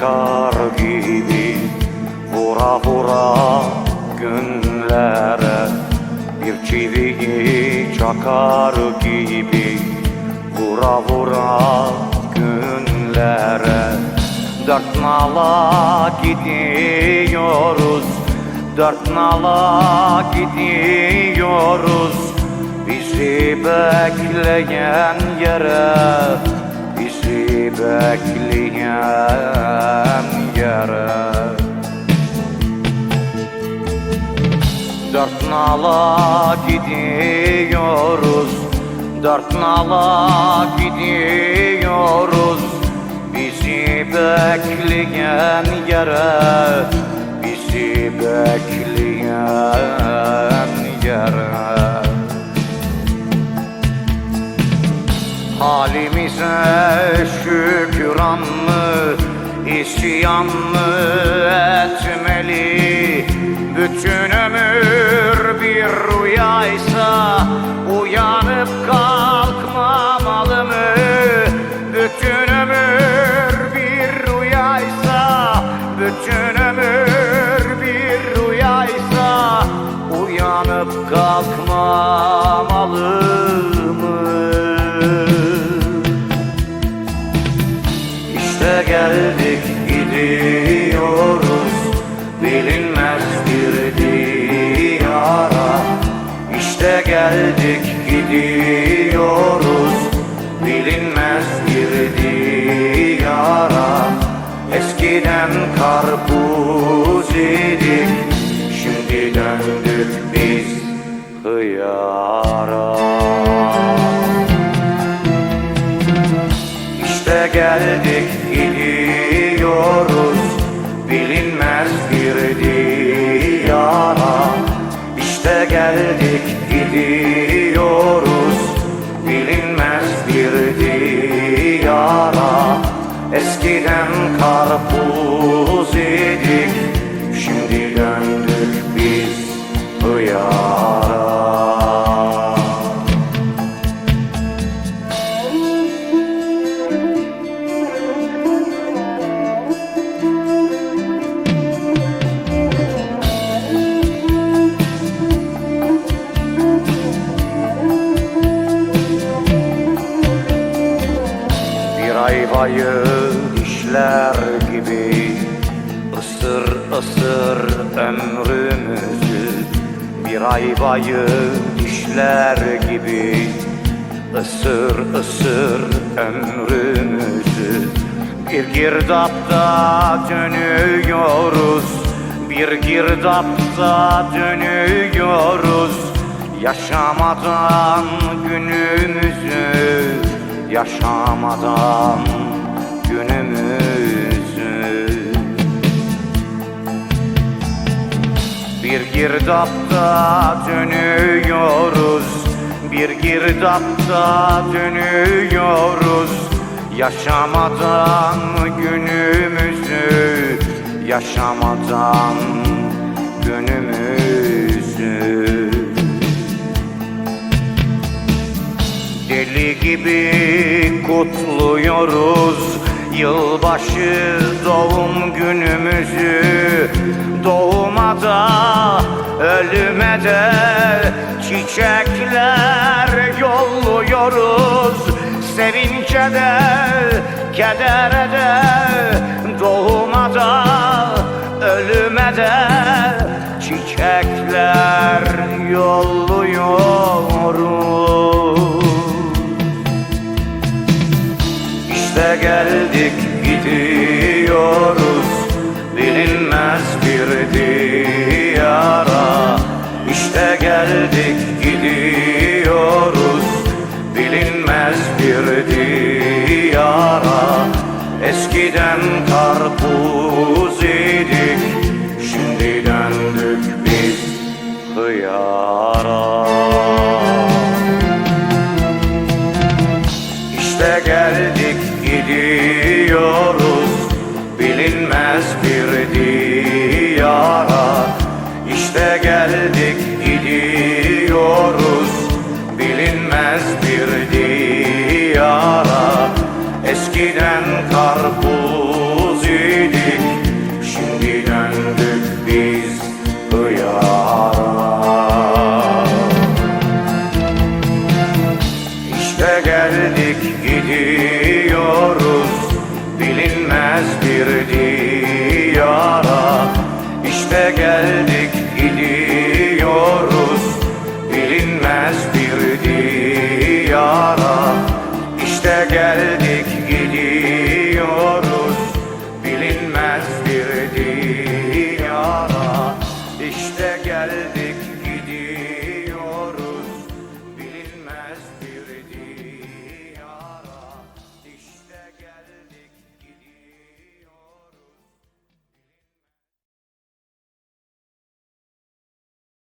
çakar gibi Vura vura günlere Bir çiviyi çakar gibi Vura vura günlere Dört nala gidiyoruz Dört nala gidiyoruz. Bizi bekleyen yere Bizi bekleyen nala gidiyoruz. Dört nala gidiyoruz. Bizi bekleyen yere Bizi bekleyen yere. Halimize şükran mı, isyan mı Geldik gidiyoruz. Bilinmez bir diyara Eskiden karpuz idik Eskiden karpuz idik şimdi döndük biz hıyara. Ayvayı dişler gibi ısır ısır ömrümüzü Bir ayvayı dişler gibi ısır ısır ömrümüzü. Bir girdapta dönüyoruz Bir girdapta dönüyoruz. Yaşamadan günümüzü yaşamadan günümüzü Bir girdapta dönüyoruz Bir girdapta dönüyoruz. Yaşamadan günümüzü Yaşamadan günümüzü. Deli gibi kutluyoruz Yılbaşı doğum günümüzü Doğuma da ölüme de Çiçekler yolluyoruz. Sevince de kedere de Doğuma ölüme de Çiçekler yolluyoruz geldik gidiyoruz. Bilinmez bir diyara. Eskiden karpuz idik şimdi döndük biz hıyara. İşte geldik gidiyoruz Eskiden karpuz idik Şimdi döndük biz hıyara İşte geldik gidiyoruz Bilinmez bir diyara. İşte geldik gidiyoruz.